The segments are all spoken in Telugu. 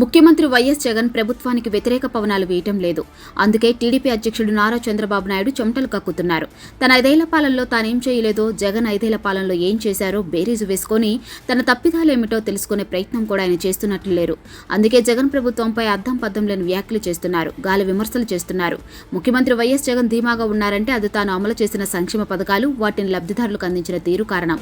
ముఖ్యమంత్రి వైఎస్ జగన్ ప్రభుత్వానికి వ్యతిరేక పవనాలు వేయటం లేదు. అందుకే టీడీపీ అధ్యక్షుడు నారా చంద్రబాబు నాయుడు చెమటలు కక్కుతున్నారు. తన ఐదేళ్ళ పాలనలో తానేం చేయలేదో జగన్ ఐదేళ్ళ పాలనలో ఏం చేశారో బేరీజు వేసుకొని తన తప్పిదాలేమిటో తెలుసుకునే ప్రయత్నం కూడా ఆయన చేస్తున్నట్లు లేరు. అందుకే జగన్ ప్రభుత్వంపై అర్థం పద్దం లేని వ్యాఖ్యలు చేస్తున్నారు గాలి విమర్శలు చేస్తున్నారు. ముఖ్యమంత్రి వైఎస్ జగన్ ధీమాగా ఉన్నారంటే అది తాను అమలు చేసిన సంక్షేమ పథకాలు వాటిని లబ్ధిదారులకు అందించిన తీరు కారణం.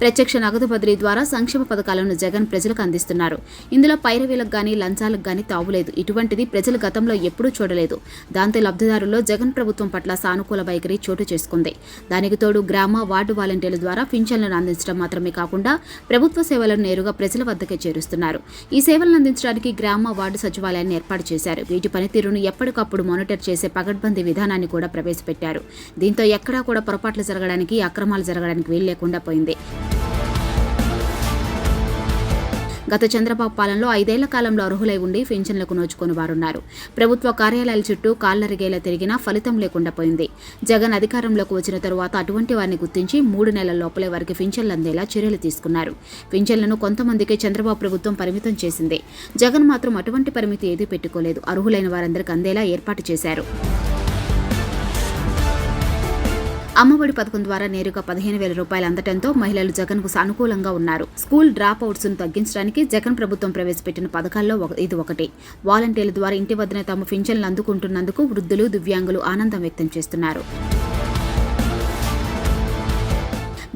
ప్రత్యక్ష నగదు బదిలీ ద్వారా సంక్షేమ పథకాలను జగన్ ప్రజలకు అందిస్తున్నారు. ఇందులో పైరవీలకు గానీ లంచాలకు గానీ తావులేదు ఇటువంటిది ప్రజలు గతంలో ఎప్పుడూ చూడలేదు. దాంతో లబ్ధిదారుల్లో జగన్ ప్రభుత్వం పట్ల సానుకూల వైఖరి చోటు చేసుకుంది. దానికి తోడు గ్రామ వార్డు వాలంటీర్ల ద్వారా పింఛన్లను అందించడం మాత్రమే కాకుండా ప్రభుత్వ సేవలను నేరుగా ప్రజల వద్దకే చేరుస్తున్నారు. ఈ సేవలను అందించడానికి గ్రామ వార్డు సచివాలయాన్ని ఏర్పాటు చేశారు. వీటి పనితీరును ఎప్పటికప్పుడు మానిటర్ చేసే పగడ్బందీ విధానాన్ని కూడా ప్రవేశపెట్టారు. దీంతో ఎక్కడా కూడా పొరపాట్లు జరగడానికి అక్రమాలు జరగడానికి వీలు లేకుండా పోయింది. గత చంద్రబాబు పాలనలో ఐదేళ్ళ కాలంలో అర్హులై ఉండి పింఛన్లకు నోచుకుని వారున్నారు. ప్రభుత్వ కార్యాలయాల చుట్టూ కాళ్ళరిగేలా తిరిగినా ఫలితం లేకుండా పోయింది. జగన్ అధికారంలోకి వచ్చిన తరువాత అటువంటి వారిని గుర్తించి మూడు నెలల లోపలే వారికి పింఛన్లు అందేలా చర్యలు తీసుకున్నారు. పింఛన్లను కొంతమందికే చంద్రబాబు ప్రభుత్వం పరిమితం చేసింది. జగన్ మాత్రం అటువంటి పరిమితి ఏదీ పెట్టుకోలేదు. అర్హులైన వారందరికీ అందేలా ఏర్పాటు చేశారు. అమ్మఒడి పథకం ద్వారా నేరుగా పదిహేను వేల రూపాయలు అందటంతో మహిళలు జగన్కు సానుకూలంగా ఉన్నారు. స్కూల్ డ్రాప్ అవుట్స్ను తగ్గించడానికి జగన్ ప్రభుత్వం ప్రవేశపెట్టిన పథకాల్లో ఒక- ఇది ఒకటి. వాలంటీర్ల ద్వారా ఇంటి వద్దనే తమ పింఛన్లు అందుకుంటున్నందుకు వృద్ధులు దివ్యాంగులు ఆనందం వ్యక్తం చేస్తున్నారు.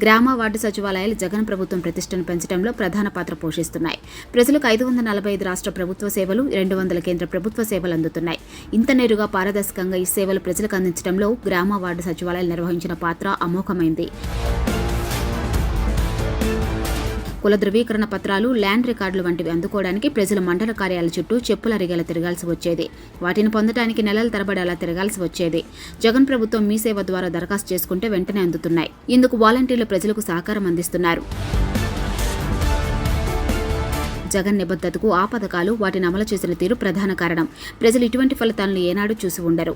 గ్రామ వార్డు సచివాలయాలు జగన్ ప్రభుత్వం ప్రతిష్టను పెంచడంలో ప్రధాన పాత్ర పోషిస్తున్నాయి. ప్రజలకు ఐదు వందల నలభై ఐదు రాష్ట్ర ప్రభుత్వ సేవలు రెండు వందల కేంద్ర ప్రభుత్వ సేవలు అందుతున్నాయి. ఇంత నేరుగా పారదర్శకంగా ఈ సేవలు ప్రజలకు అందించడంలో గ్రామ వార్డు సచివాలయాలు నిర్వహించిన పాత్ర అమోఘమైంది. కుల ధృవీకరణ పత్రాలు ల్యాండ్ రికార్డులు వంటివి అందుకోవడానికి ప్రజలు మండల కార్యాల చుట్టూ చెప్పుల అరిగేలా తిరగాల్సి వచ్చేది. వాటిని పొందడానికి నెలల తరబడి అలా తిరగాల్సి వచ్చేది. జగన్ ప్రభుత్వం మీ సేవ ద్వారా దరఖాస్తు చేసుకుంటే వెంటనే అందుతున్నాయి. ఇందుకు వాలంటీర్లు ప్రజలకు సహకారం అందిస్తున్నారు. జగన్ నిబద్ధతకు ఆ పథకాలు వాటిని అమలు చేసిన తీరు ప్రధాన కారణం. ప్రజలు ఇటువంటి ఫలితాలను ఏనాడు చూసి ఉండరు.